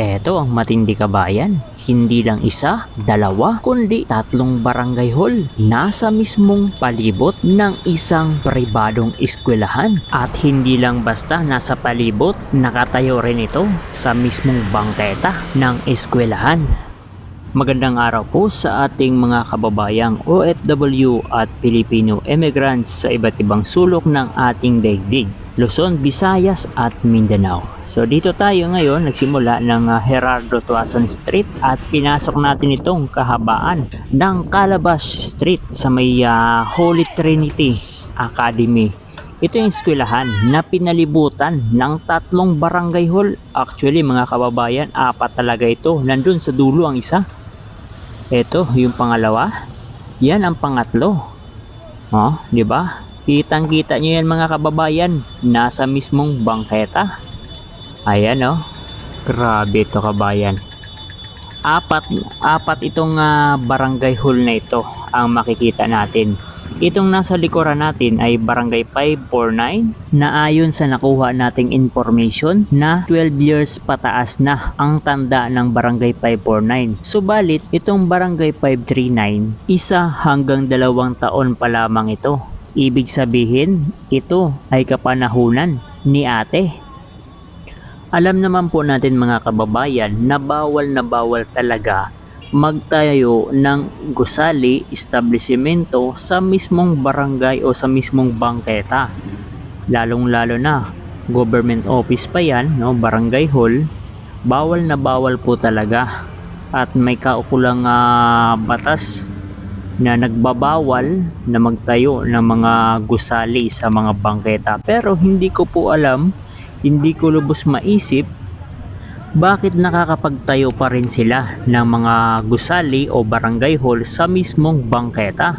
Eto ang matindi kabayan. Hindi lang isa, dalawa, kundi tatlong barangay hall. Nasa mismong palibot ng isang pribadong eskwelahan. At hindi lang basta nasa palibot, nakatayo rin ito sa mismong bangketa ng eskwelahan. Magandang araw po sa ating mga kababayang OFW at Filipino immigrants sa iba't ibang sulok ng ating daigdig. Luzon, Visayas at Mindanao. So dito tayo ngayon nagsimula ng uh, Gerardo Tuason Street at pinasok natin itong kahabaan ng Calabas Street sa may uh, Holy Trinity Academy. Ito yung eskwelahan na pinalibutan ng tatlong barangay hall. Actually mga kababayan, apat talaga ito. Nandun sa dulo ang isa. Ito yung pangalawa. Yan ang pangatlo. Oh, di ba? Kitang-kita nyo yan mga kababayan, nasa mismong bangketa. Ayan oh. Grabe ito kabayan. Apat, apat itong ah, barangay hall na ito ang makikita natin. Itong nasa likuran natin ay barangay 549 na ayon sa nakuha nating information na 12 years pataas na ang tanda ng barangay 549. Subalit itong barangay 539 isa hanggang dalawang taon pa lamang ito. Ibig sabihin, ito ay kapanahunan ni ate. Alam naman po natin mga kababayan na bawal na bawal talaga magtayo ng gusali establishmento sa mismong barangay o sa mismong bangketa. Lalong lalo na government office pa yan, no, barangay hall, bawal na bawal po talaga. At may kaukulang ah, batas na nagbabawal na magtayo ng mga gusali sa mga bangketa. Pero hindi ko po alam, hindi ko lubos maisip bakit nakakapagtayo pa rin sila ng mga gusali o barangay hall sa mismong bangketa.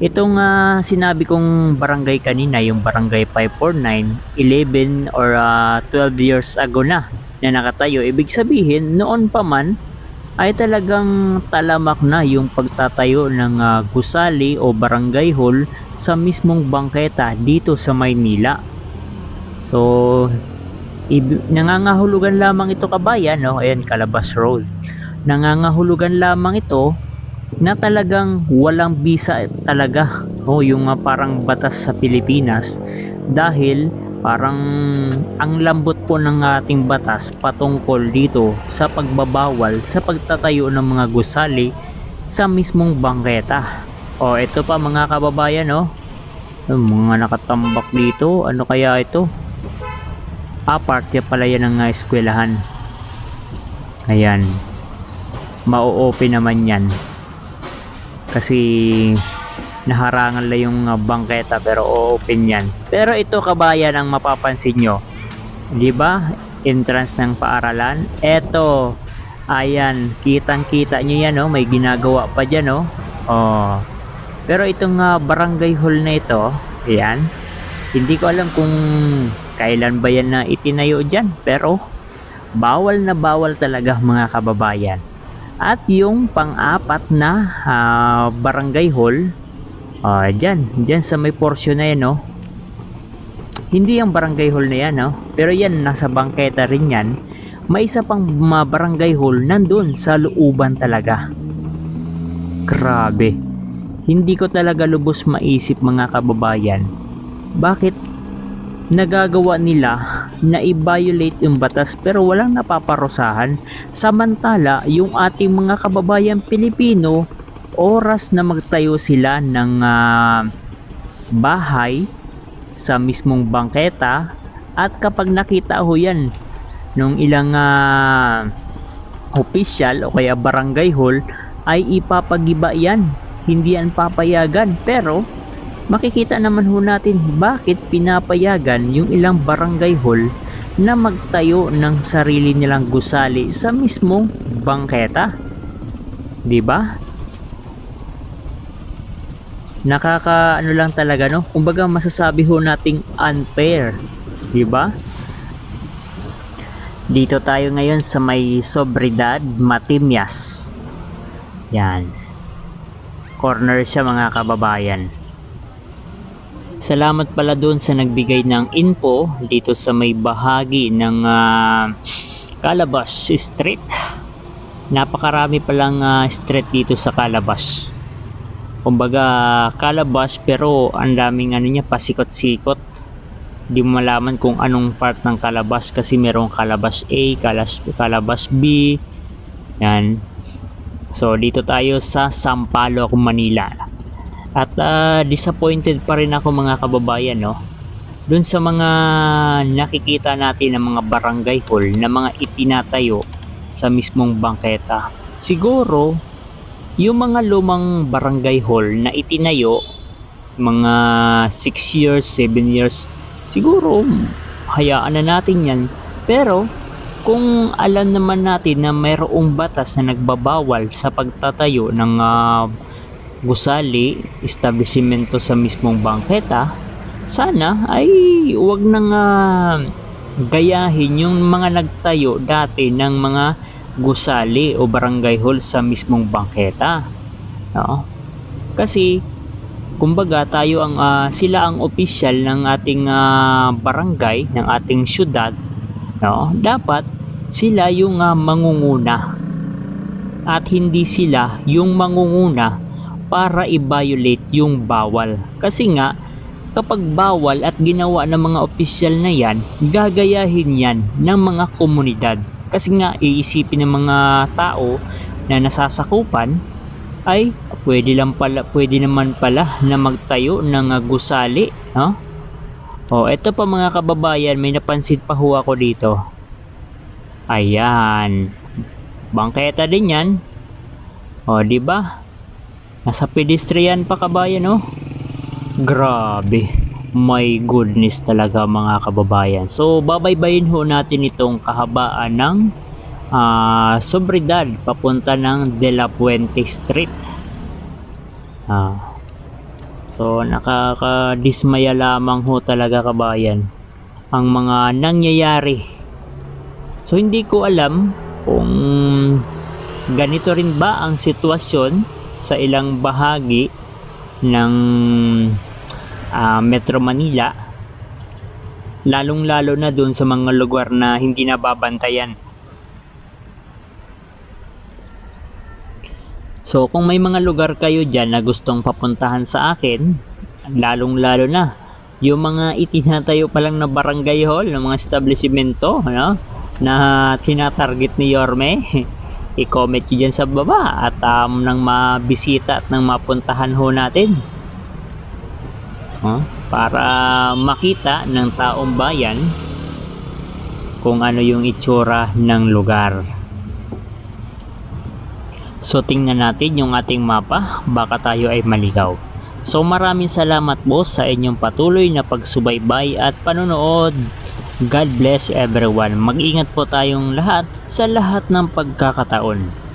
Itong ah, sinabi kong barangay kanina, yung barangay 549, 11 or ah, 12 years ago na na nakatayo. Ibig sabihin, noon pa man, ay talagang talamak na yung pagtatayo ng ah, gusali o barangay hall sa mismong bangketa dito sa Maynila. So, nangangahulugan lamang ito kabayan, no? Ayan, Calabas Road. Nangangahulugan lamang ito na talagang walang bisa talaga. O, yung ah, parang batas sa Pilipinas dahil parang ang lambot po ng ating batas patungkol dito sa pagbabawal sa pagtatayo ng mga gusali sa mismong bangketa. O, ito pa mga kababayan, no? Yung mga nakatambak dito, ano kaya ito? Ah, pala yan ng eskwelahan. Ayan. Mau-open naman yan. Kasi naharangan lang yung uh, bangketa pero o-open yan. Pero ito kabayan ang mapapansin nyo. Di ba? Entrance ng paaralan. Eto. Ayan. Kitang-kita nyo yan, oh. May ginagawa pa dyan, oh. Oh. Pero itong uh, barangay hall na ito, ayan. Hindi ko alam kung kailan ba yan na itinayo dyan. Pero bawal na bawal talaga mga kababayan. At yung pang-apat na ah, barangay hall, ah, dyan, dyan sa may portion na yan, no? Hindi yung barangay hall na yan, no? Pero yan, nasa bangketa rin yan. May isa pang barangay hall nandun sa looban talaga. Grabe. Hindi ko talaga lubos maisip mga kababayan. Bakit nagagawa nila na i-violate yung batas pero walang napaparusahan samantala yung ating mga kababayan Pilipino oras na magtayo sila ng ah, bahay sa mismong bangketa at kapag nakita ho yan nung ilang ah, official o kaya barangay hall ay ipapagiba yan hindi yan papayagan pero makikita naman ho natin bakit pinapayagan yung ilang barangay hall na magtayo ng sarili nilang gusali sa mismong bangketa. 'Di ba? Nakaka ano lang talaga no? Kumbaga masasabi ho nating unfair, 'di ba? Dito tayo ngayon sa may Sobridad, Matimias. Yan. Corner siya mga kababayan. Salamat pala doon sa nagbigay ng info dito sa may bahagi ng Calabas Street. Napakarami palang ah, street dito sa Calabas. Kumbaga Calabas pero ang daming ano niya pasikot-sikot. Di mo malaman kung anong part ng Calabas kasi merong Calabas A, Calabas, Calabas B. Yan. So dito tayo sa Sampaloc, Manila. At ah, disappointed pa rin ako mga kababayan no. Doon sa mga nakikita natin ng mga barangay hall na mga itinatayo sa mismong bangketa. Siguro yung mga lumang barangay hall na itinayo mga 6 years, 7 years siguro hayaan na natin yan. Pero kung alam naman natin na mayroong batas na nagbabawal sa pagtatayo ng ah, gusali, establishmento sa mismong bangketa, sana ay wag nang ah, gayahin yung mga nagtayo dati ng mga gusali o barangay hall sa mismong bangketa. No? Kasi kumbaga tayo ang ah, sila ang opisyal ng ating ah, barangay, ng ating syudad, no? Dapat sila yung ah, mangunguna. At hindi sila yung mangunguna para i-violate yung bawal. Kasi nga kapag bawal at ginawa ng mga opisyal na yan, gagayahin yan ng mga komunidad. Kasi nga iisipin ng mga tao na nasasakupan ay pwede lang pala pwede naman pala na magtayo ng ah, gusali, no? Oh, eto pa mga kababayan, may napansin pa ho ako dito. Ayan. Bangketa din 'yan. Oh, di ba? Nasa pedestrian pa kabayan, oh. Grabe. My goodness talaga mga kababayan. So, babaybayin ho natin itong kahabaan ng ah, Sobridad papunta ng De La Puente Street. Ah. So, nakakadismaya lamang ho talaga kabayan ang mga nangyayari. So, hindi ko alam kung ganito rin ba ang sitwasyon sa ilang bahagi ng ah, Metro Manila lalong-lalo na doon sa mga lugar na hindi nababantayan. So kung may mga lugar kayo dyan na gustong papuntahan sa akin, lalong-lalo na yung mga itinatayo pa lang na barangay hall, ng mga establishmento, ano, na tinatarget ni Yorme, i-comment nyo dyan sa baba at um, nang mabisita at nang mapuntahan ho natin. Para makita ng taong bayan kung ano yung itsura ng lugar. So tingnan natin yung ating mapa, baka tayo ay maligaw. So maraming salamat po sa inyong patuloy na pagsubaybay at panonood. God bless everyone. Mag-ingat po tayong lahat sa lahat ng pagkakataon.